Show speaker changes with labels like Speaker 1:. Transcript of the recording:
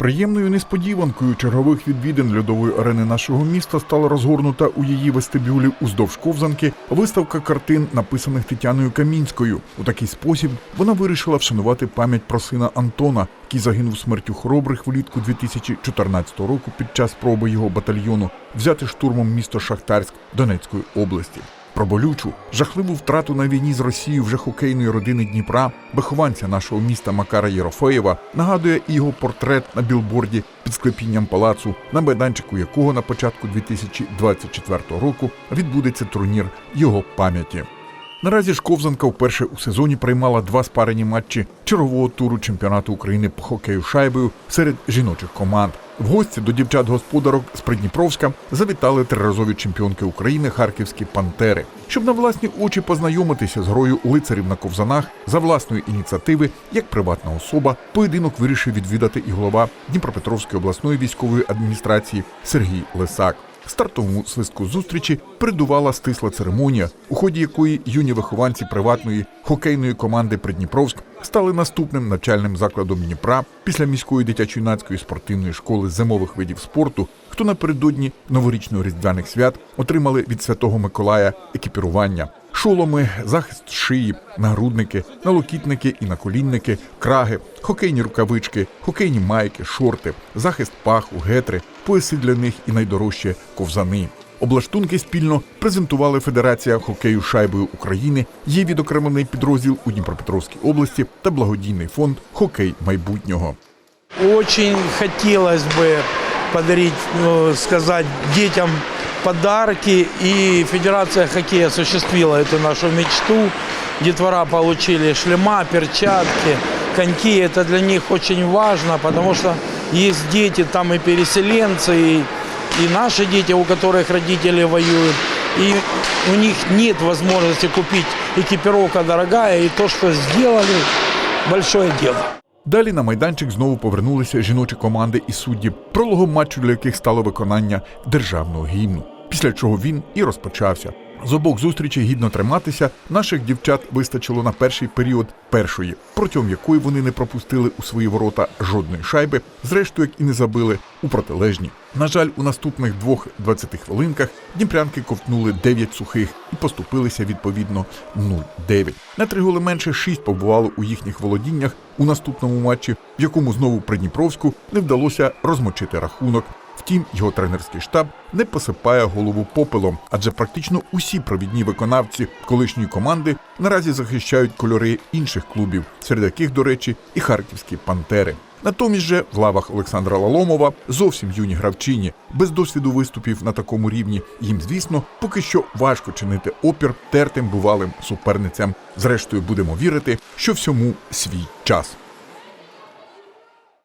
Speaker 1: Приємною несподіванкою чергових відвідин льодової арени нашого міста стала розгорнута у її вестибюлі уздовж ковзанки виставка картин, написаних Тетяною Камінською. У такий спосіб вона вирішила вшанувати пам'ять про сина Антона, який загинув смертю хоробрих влітку 2014 року під час спроби його батальйону взяти штурмом місто Шахтарськ Донецької області. Про болючу, жахливу втрату на війні з Росією вже хокейної родини Дніпра, вихованця нашого міста Макара Єрофеєва, нагадує і його портрет на білборді під склепінням палацу, на майданчику якого на початку 2024 року відбудеться турнір його пам'яті. Наразі ж ковзанка вперше у сезоні приймала два спарені матчі чергового туру чемпіонату України по хокею шайбою серед жіночих команд. В гості до дівчат-господарок з Придніпровська завітали триразові чемпіонки України харківські пантери, щоб на власні очі познайомитися з грою лицарів на ковзанах за власної ініціативи, як приватна особа, поєдинок вирішив відвідати і голова Дніпропетровської обласної військової адміністрації Сергій Лисак. Стартовому свистку зустрічі придувала стисла церемонія, у ході якої юні вихованці приватної хокейної команди Придніпровськ стали наступним навчальним закладом Дніпра після міської дитячо-юнацької спортивної школи зимових видів спорту, хто напередодні новорічно-різдвяних свят отримали від Святого Миколая екіпірування. Шоломи, захист шиї, нагрудники, налокітники і наколінники, краги, хокейні рукавички, хокейні майки, шорти, захист паху, гетри, пояси для них і найдорожче ковзани. Облаштунки спільно презентували Федерація хокею шайбою України, є відокремлений підрозділ у Дніпропетровській області та благодійний фонд Хокей майбутнього.
Speaker 2: Очень хотелось бы подарить, ну, сказать детям подарки. И Федерация хоккея осуществила эту нашу мечту. Детвора получили шлема, перчатки, коньки. Это для них очень важно, потому что есть дети, там и переселенцы, и, и наши дети, у которых родители воюют. И у них нет возможности купить экипировка дорогая. И то, что сделали, большое дело.
Speaker 1: Далі на майданчик знову повернулися жіночі команди і судді, прологом матчу для яких стало виконання державного гімну. Після чого він і розпочався. З обох зустрічей гідно триматися наших дівчат вистачило на перший період першої, протягом якої вони не пропустили у свої ворота жодної шайби, зрештою як і не забили у протилежні. На жаль, у наступних двох 20 хвилинках дніпрянки ковтнули 9 сухих і поступилися відповідно 0-9. На три голи менше 6 побувало у їхніх володіннях у наступному матчі, в якому знову Придніпровську не вдалося розмочити рахунок. Втім, його тренерський штаб не посипає голову попелом, адже практично усі провідні виконавці колишньої команди наразі захищають кольори інших клубів, серед яких, до речі, і харківські пантери. Натомість же в лавах Олександра Лаломова зовсім юні гравчині, без досвіду виступів на такому рівні. Їм, звісно, поки що важко чинити опір тертим бувалим суперницям. Зрештою, будемо вірити, що всьому свій час.